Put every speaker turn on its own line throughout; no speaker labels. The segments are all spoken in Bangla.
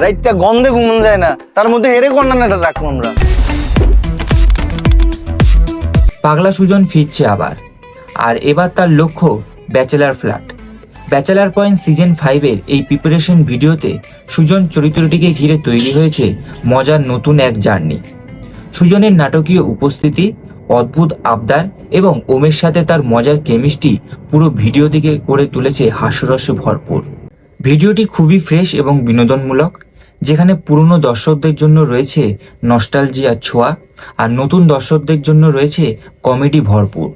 রাইটটা গন্ধে ঘুমন যায় না। তার মধ্যে হেরে কন্যাটা রাখব আমরা।
পাগলা সুজন ফিরছে আবার। আর এবার তার লক্ষ্য bachelor flat. Bachelor point season ফাইভের এই প্রিপারেশন ভিডিওতে সুজন চরিত্রটিকে ঘিরে তৈরি হয়েছে মজার নতুন এক জার্নি। সুজনের নাটকীয় উপস্থিতি, অদ্ভুত আবদার এবং ওমের সাথে তার মজার কেমিস্ট্রি পুরো ভিডিও ভিডিওটিকে করে তুলেছে হাস্যরসে ভরপুর। ভিডিওটি খুবই ফ্রেশ এবং বিনোদনমূলক, যেখানে পুরনো দর্শকদের জন্য রয়েছে নস্টালজিয়া ছোঁয়া আর নতুন দর্শকদের জন্য রয়েছে কমেডি ভরপুর।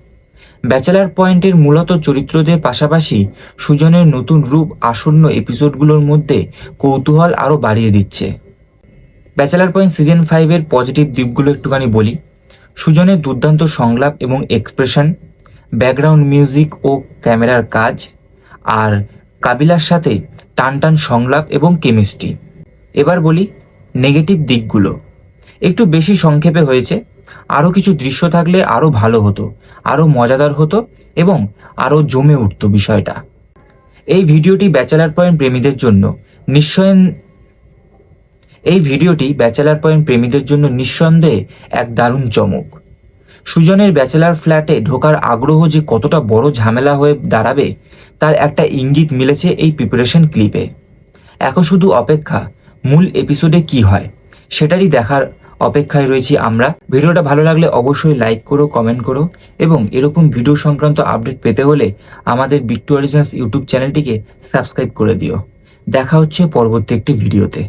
ব্যাচেলার পয়েন্টের মূলত চরিত্রদের পাশাপাশি সুজনের নতুন রূপ আসন্ন এপিসোডগুলোর মধ্যে কৌতূহল আরও বাড়িয়ে দিচ্ছে। ব্যাচেলার পয়েন্ট সিজন ফাইভের পজিটিভ দিকগুলো একটুখানি বলি। সুজনের দুর্দান্ত সংলাপ এবং এক্সপ্রেশন ব্যাকগ্রাউন্ড মিউজিক ও ক্যামেরার কাজ, আর কাবিলার সাথে টানটান সংলাপ এবং কেমিস্ট্রি। এবার বলি নেগেটিভ দিকগুলো। একটু বেশি সংক্ষেপে হয়েছে আরও কিছু দৃশ্য থাকলে আরও ভালো হতো আরও মজাদার হতো এবং আরও জমে উঠতো বিষয়টা। এই ভিডিওটি ব্যাচেলার পয়েন্ট প্রেমীদের জন্য নিশ্চয় এই ভিডিওটি ব্যাচেলার পয়েন্ট প্রেমীদের জন্য নিঃসন্দেহে এক দারুণ চমক। সুজনের ব্যাচেলার ফ্ল্যাটে ঢোকার আগ্রহ যে কতটা বড় ঝামেলা হয়ে দাঁড়াবে, তার একটা ইঙ্গিত মিলেছে এই প্রিপারেশন ক্লিপে। এখন শুধু অপেক্ষা, মূল এপিসোডে কি হয়, সেটারই দেখার অপেক্ষায় রয়েছি আমরা। ভিডিওটা ভালো লাগলে অবশ্যই লাইক করো, কমেন্ট করো এবং এরকম ভিডিও সংক্রান্ত আপডেট পেতে হলে আমাদের বিট্টু অরিজিনালস ইউটিউব চ্যানেলটিকে সাবস্ক্রাইব করে দিও। দেখা হচ্ছে পরবর্তী একটি ভিডিওতে।